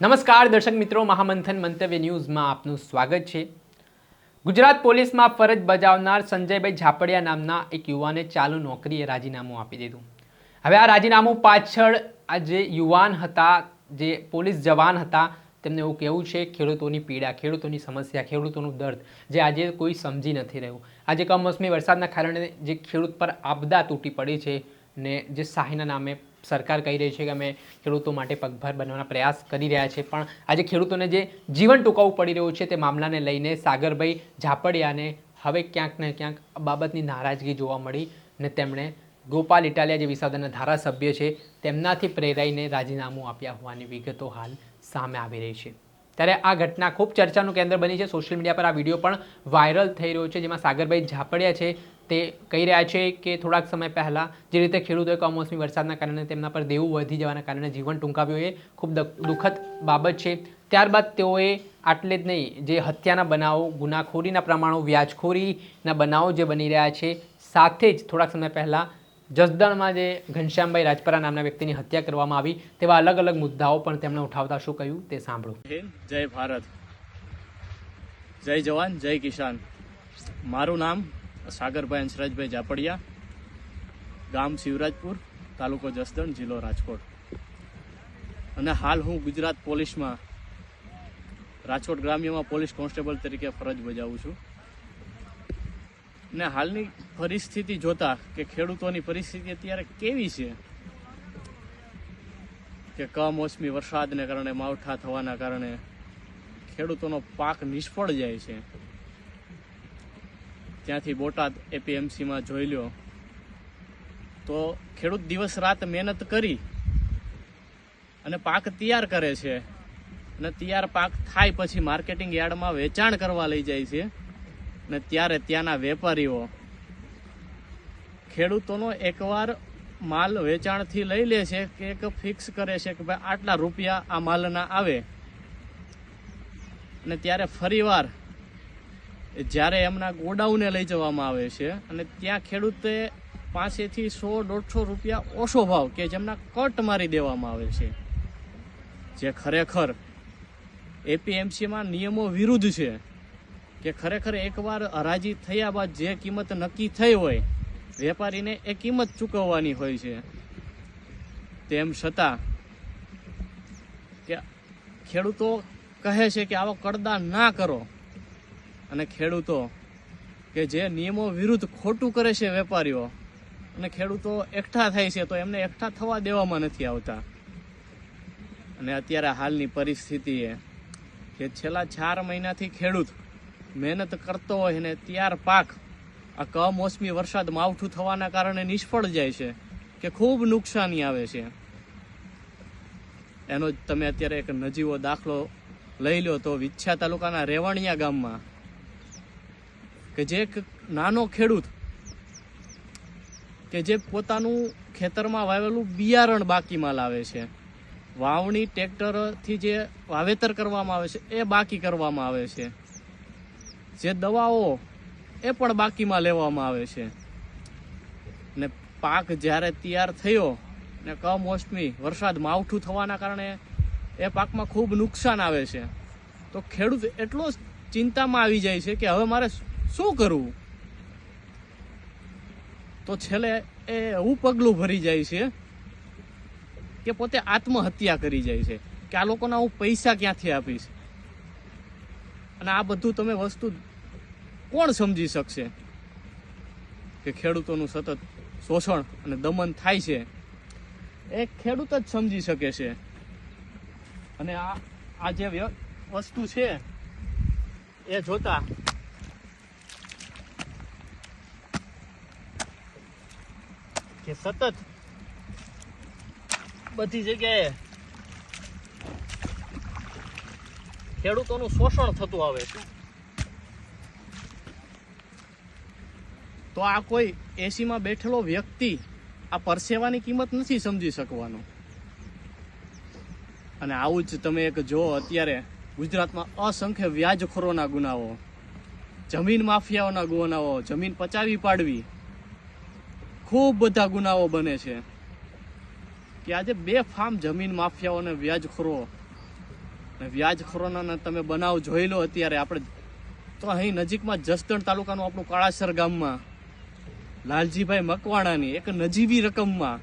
નમસ્કાર, દર્શક મિત્રો. મહામંથન મંતવ્ય ન્યૂઝમાં આપનું સ્વાગત છે. ગુજરાત પોલીસમાં ફરજ બજાવનાર સંજયભાઈ ઝાપડિયા નામના એક યુવાને ચાલુ નોકરીએ રાજીનામું આપી દીધું. હવે આ રાજીનામું પાછળ આ જે યુવાન હતા, જે પોલીસ જવાન હતા, તેમને એવું કહેવું છે, ખેડૂતોની પીડા, ખેડૂતોની સમસ્યા, ખેડૂતોનું દર્દ, જે આજે કોઈ સમજી નથી રહ્યું. આજે કમોસમી વરસાદના કારણે જે ખેડૂત પર આપદા તૂટી પડી છે ને જે સહાયના નામે સરકાર કહી રહી છે કે અમે ખેડૂતો માટે પગભર બનવાના પ્રયાસ કરી રહ્યા છે. પણ આજે ખેડૂતોને જે જીવન ટૂંકાવવું પડી રહ્યું છે તે મામલાને લઈને સાગરભાઈ ઝાપડિયાને હવે ક્યાંક ને ક્યાંક બાબતની નારાજગી જોવા મળી ને તેમણે ગોપાલ ઇટાલિયા જે વિસાવદરના ધારાસભ્ય છે તેમનાથી પ્રેરાઈને રાજીનામું આપ્યા હોવાની વિગતો હાલ સામે આવી રહી છે. ત્યારે આ ઘટના ખૂબ ચર્ચાનું કેન્દ્ર બની છે. સોશિયલ મીડિયા પર આ વીડિયો પણ વાયરલ થઈ રહ્યો છે, જેમાં સાગરભાઈ ઝાપડિયા છે તે કહી રહ્યા છે કે થોડાક સમય પહેલાં જે રીતે ખેડૂતોએ કમોસમી વરસાદના કારણે તેમના પર દેવું વધી જવાના કારણે જીવન ટૂંકાવ્યું એ ખૂબ દુઃખદ બાબત છે. ત્યારબાદ તેઓએ આટલે જ નહીં, જે હત્યાના બનાવો, ગુનાખોરીના પ્રમાણો, વ્યાજખોરીના બનાવો જે બની રહ્યા છે, સાથે જ થોડાક સમય પહેલાં જસદણમાં જે ઘનશ્યામભાઈ રાજપરા નામના વ્યક્તિની હત્યા કરવામાં આવી, તેવા અલગ અલગ મુદ્દાઓ પણ તેમણે ઉઠાવતા શું કહ્યું તે સાંભળો. જય ભારત, જય જવાન, જય કિસાન. મારું નામ સાગરભાઈ હંસરાજભાઈ ઝાપડિયા ગામ શિવરાજપુર, તાલુકો જસદણ, જિલ્લો રાજકોટ. અને હાલ હું ગુજરાત પોલીસમાં, રાજકોટ ગ્રામ્યમાં પોલીસ કોન્સ્ટેબલ તરીકે ફરજ બજાવું છું. ને હાલની પરિસ્થિતિ જોતા કે ખેડૂતોની પરિસ્થિતિ અત્યારે કેવી છે? કે કમોસમી વરસાદને કારણે, માવઠા થવાના કારણે ખેડૂતોનો પાક નિષ્ફળ જાય છે. ત્યાંથી બોટાદ એપીએમસીમાં જોઈ લ્યો. તો ખેડૂત દિવસ રાત મહેનત કરી અને પાક તૈયાર કરે છે. અને તૈયાર પાક થાય પછી માર્કેટિંગ યાર્ડમાં વેચાણ કરવા લઈ જાય છે. અને ત્યારે ત્યાંના વેપારીઓ ખેડૂતોનો એકવાર માલ વેચાણથી લઈ લે છે કે એક ફિક્સ કરે છે કે ભાઈ આટલા રૂપિયા આ માલના આવે. અને ત્યારે ફરીવાર જ્યારે એમના ગોડાઉને લઈ જવામાં આવે છે અને ત્યાં ખેડૂતે પાસેથી સો દોઢસો રૂપિયા ઓછો ભાવ કે જેમના કટ મારી દેવામાં આવે છે. જે ખરેખર એપીએમસીમાં નિયમો વિરુદ્ધ છે કે ખરેખર એકવાર હરાજી થયા બાદ જે કિંમત નક્કી થઈ હોય, વેપારીને એ કિંમત ચૂકવવાની હોય છે. તેમ છતાં કે ખેડૂતો કહે છે કે આવો કડદા ના કરો. અને ખેડૂતો કે જે નિયમો વિરુદ્ધ ખોટું કરે છે વેપારીઓ, અને ખેડૂતો એકઠા થાય છે તો એમને એકઠા થવા દેવામાં નથી આવતા. અને અત્યારે હાલની પરિસ્થિતિએ કે છેલ્લા ચાર મહિનાથી ખેડૂત મહેનત કરતો હોય ને ત્યાર પાક આ કમોસમી વરસાદ માવઠું થવાના કારણે નિષ્ફળ જાય છે કે ખૂબ નુકસાની આવે છે. એનો તમે અત્યારે એક નજીવો દાખલો લઈ લો તો વિછ્યા તાલુકાના રેવાણિયા ગામમાં કે જે એક નાનો ખેડૂત કે જે પોતાનું ખેતરમાં વાવેલું બિયારણ બાકીમાં લાવે છે. વાવણી ટ્રેક્ટરથી જે વાવેતર કરવામાં આવે છે, એ બાકી કરવામાં આવે છે. જે દવાઓ એ પણ બાકીમાં લેવામાં આવે છે. ને પાક જ્યારે તૈયાર થયો ને કમોસમી વરસાદ માવઠું થવાના કારણે એ પાકમાં ખૂબ નુકસાન આવે છે. તો ખેડૂત એટલો ચિંતામાં આવી જાય છે કે હવે મારે શું કરવું તો છેલ્લે એ એવું પગલું ભરી જાય છે કે પોતે આત્મહત્યા કરી જાય છે કે આ લોકોના હું પૈસા ક્યાંથી આપીશ? અને આ બધું તમે વસ્તુ કોણ સમજી શકશે? કે ખેડૂતોનું સતત શોષણ અને દમન થાય છે. એ ખેડૂત જ સમજી શકે છે. અને આ આ જે વસ્તુ છે, એ જોતા કે સતત બધી જગ્યાએ ખેડૂતોનું શોષણ થતું આવે છે. તો આ કોઈ એસીમાં બેઠેલો વ્યક્તિ આ પરસેવાની કિંમત નથી સમજી શકવાનો. અને આવું જ તમે એક જો અત્યારે ગુજરાતમાં અસંખ્ય વ્યાજખોરોના ગુનાઓ, જમીન માફિયાઓના ગુનાઓ, જમીન પચાવી પાડવી ખૂબ બધા ગુનાઓ બને છે. કે આજે બે ફાર્મ જમીન માફિયાઓ અને વ્યાજખોરો. ને વ્યાજખોરોના તમે બનાવ જોઈ લો અત્યારે આપણે તો અહીં નજીકમાં જસદણ તાલુકાનું આપણું કાળાસર ગામમાં. લાલજીભાઈ મકવાણાની એક નજીવી રકમમાં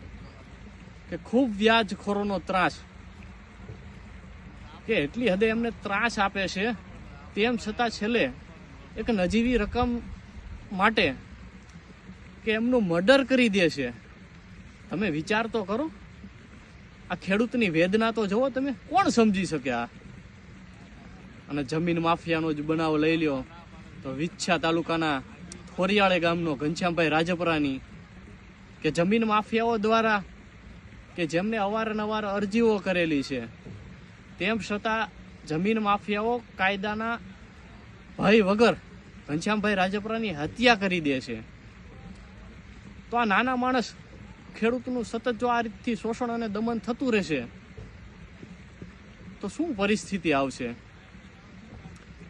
કે ખૂબ વ્યાજખોરોનો ત્રાસ. કે એટલી હદે એમને ત્રાસ આપે છે. તેમ છતાં છેલ્લે એક નજીવી રકમ માટે કે એમનું મર્ડર કરી દે છે. તમે વિચાર તો કરો. આ ખેડૂતની વેદના તો જુઓ તમે, કોણ સમજી શકે આ? અને જમીન માફિયાનો જ બનાવ લઈ લ્યો. તો વિચ્છા તાલુકાના ખોરિયાળે ગામનો ઘનશ્યામભાઈ રાજપરાની કે જમીન માફિયાઓ દ્વારા કે જેમને અવારનવાર અરજીઓ કરેલી છે, તેમ છતાં જમીન માફિયાઓ કાયદાના ભય વગર ઘનશ્યામભાઈ રાજપરાની હત્યા કરી દે છે. તો આ નાના માણસ ખેડૂતનું સતત જો આ રીતથી શોષણ અને દમન થતું રહેશે, તો શું પરિસ્થિતિ આવશે?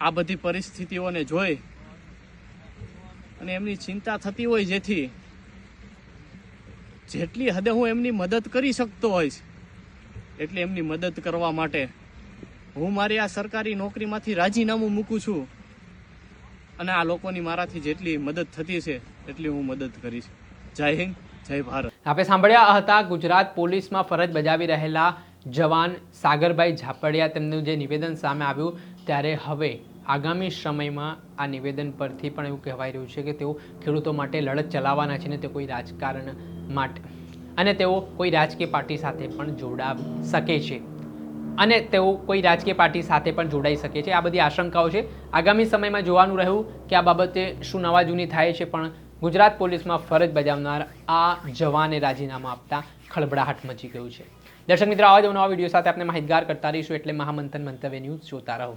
આ બધી પરિસ્થિતિઓને જોઈ અને એમની ચિંતા થતી હોય જેથી જેટલી હદે હું એમની મદદ કરી શકતો હોઈશ, એટલી એમની મદદ કરવા માટે હું મારી આ સરકારી નોકરીમાંથી રાજીનામું મૂકું છું અને આ લોકોની મારાથી જેટલી મદદ થતી છે એટલી હું મદદ કરીશ. જય હિન્દ, જય ભારત. આપણે સાંભળ્યા હતા, ગુજરાત પોલીસમાં ફરજ બજાવી રહેલા જવાન સાગરભાઈ ઝાપડિયા. તેમનું જે નિવેદન સામે આવ્યું ત્યારે હવે આગામી સમયમાં આ નિવેદન પરથી પણ એવું કહેવાઈ રહ્યું છે કે તેઓ ખેડૂતો માટે લડત ચલાવવાના છે ને તે કોઈ રાજકારણ માટે. અને તેઓ કોઈ રાજકીય પાર્ટી સાથે પણ જોડા શકે છે. અને તેઓ કોઈ રાજકીય પાર્ટી સાથે પણ જોડાઈ શકે છે. આ બધી આશંકાઓ છે. આગામી સમયમાં જોવાનું રહ્યું કે આ બાબતે શું નવા જૂની થાય છે પણ ગુજરાત પોલીસમાં ફરજ બજાવનાર આ જવાને રાજીનામું આપતા ખળબડાહટ મચી ગયું છે. દર્શક મિત્રો, આવા જ નવા વીડિયો સાથે આપણે માહિતગાર કરતા રહીશું એટલે મહામંથન મંતવ્ય ન્યૂઝ જોતા રહો.